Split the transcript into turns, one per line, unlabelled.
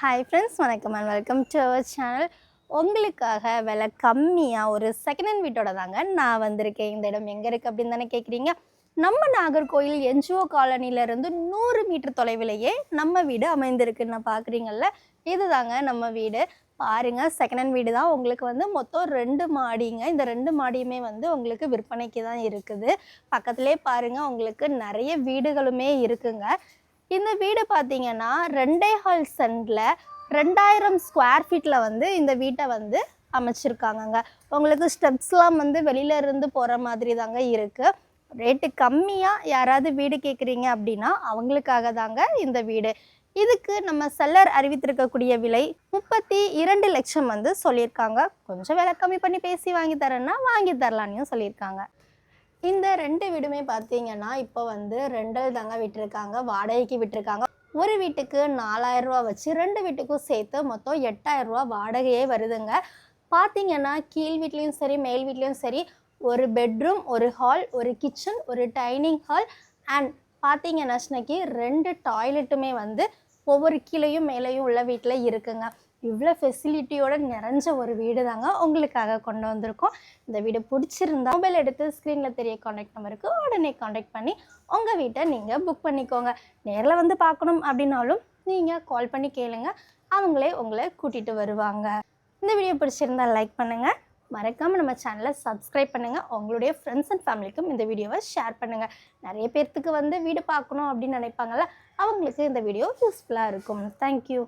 Hi friends வணக்கம் and welcome to our channel உங்களுக்காக விலை கம்மியாக ஒரு செகண்ட் ஹேண்ட் வீட்டோட தாங்க நான் வந்திருக்கேன். இந்த இடம் எங்கே இருக்குது அப்படின்னு தானே கேட்குறீங்க நம்ம நாகர்கோயில் என்ஜிஓ காலனிலேருந்து நூறு மீட்டர் தொலைவிலேயே நம்ம வீடு அமைந்திருக்குன்னு நான் இது இதுதாங்க நம்ம வீடு. பாருங்க செகண்ட் ஹேண்ட் வீடு தான். உங்களுக்கு வந்து மொத்தம் ரெண்டு மாடிங்க. இந்த ரெண்டு மாடியுமே வந்து உங்களுக்கு விற்பனைக்கு தான் இருக்குது. பக்கத்துலேயே பாருங்க உங்களுக்கு நிறைய வீடுகளுமே இருக்குங்க. இந்த வீடு பார்த்தீங்கன்னா ரெண்டே ஹால் சென்டில் ரெண்டாயிரம் ஸ்கொயர் ஃபீட்டில் வந்து இந்த வீட்டை வந்து அமைச்சிருக்காங்கங்க. உங்களுக்கு ஸ்டெப்ஸ்லாம் வந்து வெளியில இருந்து போகிற மாதிரி தாங்க இருக்குது ரேட்டு கம்மியாக யாராவது வீடு கேட்குறீங்க அப்படின்னா அவங்களுக்காக தாங்க இந்த வீடு. இதுக்கு நம்ம செல்லர் அறிவித்திருக்கக்கூடிய விலை முப்பத்தி இரண்டு லட்சம் வந்து சொல்லியிருக்காங்க. கொஞ்சம் விலை கம்மி பண்ணி பேசி வாங்கி தரேன்னா வாங்கி தரலான்னு சொல்லியிருக்காங்க. இந்த ரெண்டு வீடுமே பார்த்தீங்கன்னா இப்போ வந்து ரெண்டல் தாங்க விட்டிருக்காங்க வாடகைக்கு விட்டுருக்காங்க. ஒரு வீட்டுக்கு நாலாயிரம் ரூபா வச்சு ரெண்டு வீட்டுக்கும் சேர்த்து மொத்தம் எட்டாயிரம் ரூபா வாடகையே வருதுங்க. பார்த்தீங்கன்னா கீழ் வீட்லேயும் சரி மேல் வீட்லேயும் சரி ஒரு பெட்ரூம் ஒரு ஹால் ஒரு கிச்சன் ஒரு டைனிங் ஹால் அண்ட் பார்த்தீங்கன்னா ரெண்டு டாய்லெட்டுமே வந்து ஒவ்வொரு கீழேயும் மேலேயும் உள்ள வீட்டில் இருக்குங்க. இவ்வளோ ஃபெசிலிட்டியோட நிறைஞ்ச ஒரு வீடு தாங்க உங்களுக்காக கொண்டு வந்திருக்கோம். இந்த வீடு பிடிச்சிருந்தா மொபைல் எடுத்து ஸ்க்ரீனில் தெரிய காண்டாக்ட் நம்பருக்கு உடனே காண்டாக்ட் பண்ணி உங்கள் வீட்டை நீங்கள் புக் பண்ணிக்கோங்க. நேரில் வந்து பார்க்கணும் அப்படின்னாலும் நீங்கள் கால் பண்ணி கேளுங்க. அவங்களே உங்களை கூட்டிகிட்டு வருவாங்க. இந்த வீடியோ பிடிச்சிருந்தா லைக் பண்ணுங்கள் மறக்காமல் நம்ம சேனலை சப்ஸ்கிரைப் பண்ணுங்கள் உங்களுடைய ஃப்ரெண்ட்ஸ் அண்ட் ஃபேமிலிக்கும் இந்த வீடியோவை ஷேர் பண்ணுங்கள் நிறைய பேர்த்துக்கு வந்து வீடு பார்க்கணும் அப்படின்னு நினைப்பாங்கல்ல அவங்களுக்கு இந்த வீடியோ யூஸ்ஃபுல்லாக இருக்கும். தேங்க்யூ